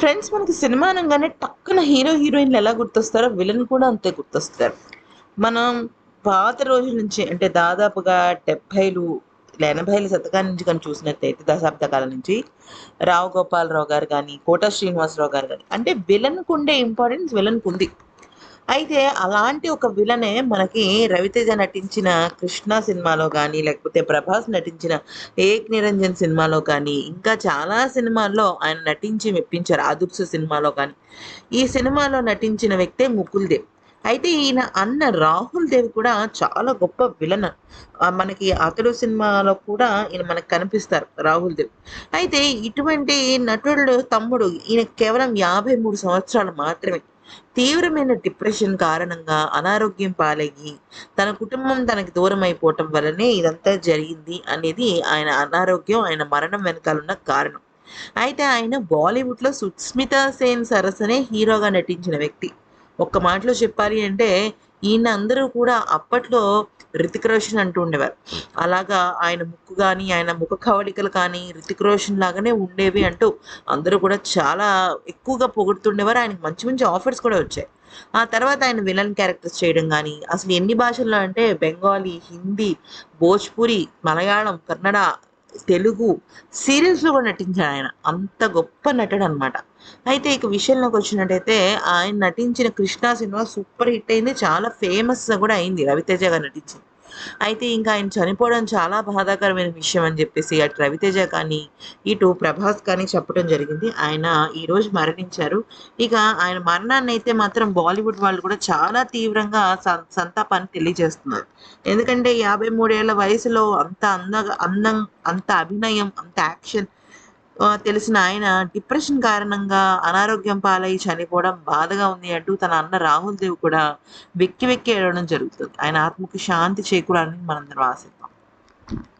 Friends మనకి cinema అనగానే టక్కున హీరో హీరోయిన్లు ఎలా గుర్తొస్తారో విలన్ కూడా అంతే గుర్తొస్తారు. మనం పాత రోజుల నుంచి అంటే దాదాపుగా డెబ్భైలు ఎనభైల శతకాల నుంచి కానీ చూసినట్టయితే దశాబ్ద కాలం నుంచి రావు గోపాలరావు గారు కానీ కోట శ్రీనివాసరావు గారు కానీ అంటే విలన్కు ఉండే ఇంపార్టెన్స్ విలన్కు ఉంది అయితే అలాంటి ఒక విలనే మనకి రవితేజ నటించిన కృష్ణ సినిమాలో కానీ లేకపోతే ప్రభాస్ నటించిన ఏక్ నిరంజన్ సినిమాలో కానీ ఇంకా చాలా సినిమాల్లో ఆయన నటించి మెప్పించారు ఆదుర్సు సినిమాలో కానీ ఈ సినిమాలో నటించిన వ్యక్తే ముకుల్ దేవ్. అయితే ఈయన అన్న రాహుల్ దేవ్ కూడా చాలా గొప్ప విలన్. మనకి అతడు సినిమాలో కూడా ఈయన మనకు కనిపిస్తారు రాహుల్ దేవ్. అయితే ఇటువంటి నటుడు తమ్ముడు ఈయన కేవలం యాభై మూడు సంవత్సరాలు మాత్రమే. తీవ్రమైన డిప్రెషన్ కారణంగా అనారోగ్యం పాలయ్యి తన కుటుంబం తనకి దూరం అయిపోవటం వల్లనే ఇదంతా జరిగింది అనేది ఆయన అనారోగ్యం ఆయన మరణం వెనకాలన్న కారణం. అయితే ఆయన బాలీవుడ్లో సుస్మిత సేన్ సరసనే హీరోగా నటించిన వ్యక్తి. ఒక్క మాటలో చెప్పాలి అంటే ఈయన అందరూ కూడా అప్పట్లో రితిక్ రోషన్ అంటూ ఉండేవారు. అలాగా ఆయన ముక్కు కానీ ఆయన ముఖ కవళికలు కానీ రితిక్ రోషన్ లాగానే ఉండేవి అంటూ అందరూ కూడా చాలా ఎక్కువగా పొగుడుతుండేవారు. ఆయనకు మంచి మంచి ఆఫర్స్ కూడా వచ్చాయి. ఆ తర్వాత ఆయన విలన్ క్యారెక్టర్స్ చేయడం కానీ అసలు ఎన్ని భాషల్లో అంటే బెంగాలీ హిందీ భోజ్పురి మలయాళం కన్నడ తెలుగు సీరియల్స్లో కూడా నటించాడు ఆయన. అంత గొప్ప నటుడు అనమాట అయితే ఇక విషయంలోకి వచ్చినట్టయితే ఆయన నటించిన కృష్ణా సినిమా సూపర్ హిట్ అయింది. చాలా ఫేమస్ కూడా అయింది రవితేజ గారు నటించింది. అయితే ఇంకా ఆయన చనిపోవడం చాలా బాధాకరమైన విషయం అని చెప్పేసి అటు రవితేజ కానీ ఇటు ప్రభాస్ కానీ చెప్పడం జరిగింది. ఆయన ఈ రోజు మరణించారు. ఇక ఆయన మరణాన్ని అయితే మాత్రం బాలీవుడ్ వాళ్ళు కూడా చాలా తీవ్రంగా స సంతాపాన్ని తెలియజేస్తున్నారు. ఎందుకంటే యాభై మూడేళ్ళ వయసులో అంత అందంగా అందం అంత అభినయం అంత యాక్షన్ తెలిసిన ఆయన డిప్రెషన్ కారణంగా అనారోగ్యం పాలై చనిపోవడం బాధగా ఉంది అంటూ తన అన్న రాహుల్ దేవ్ కూడా వెక్కి వెక్కి ఏడవడం జరుగుతుంది. ఆయన ఆత్మకు శాంతి చేకూడాలని మనందరం ఆశిద్దాం.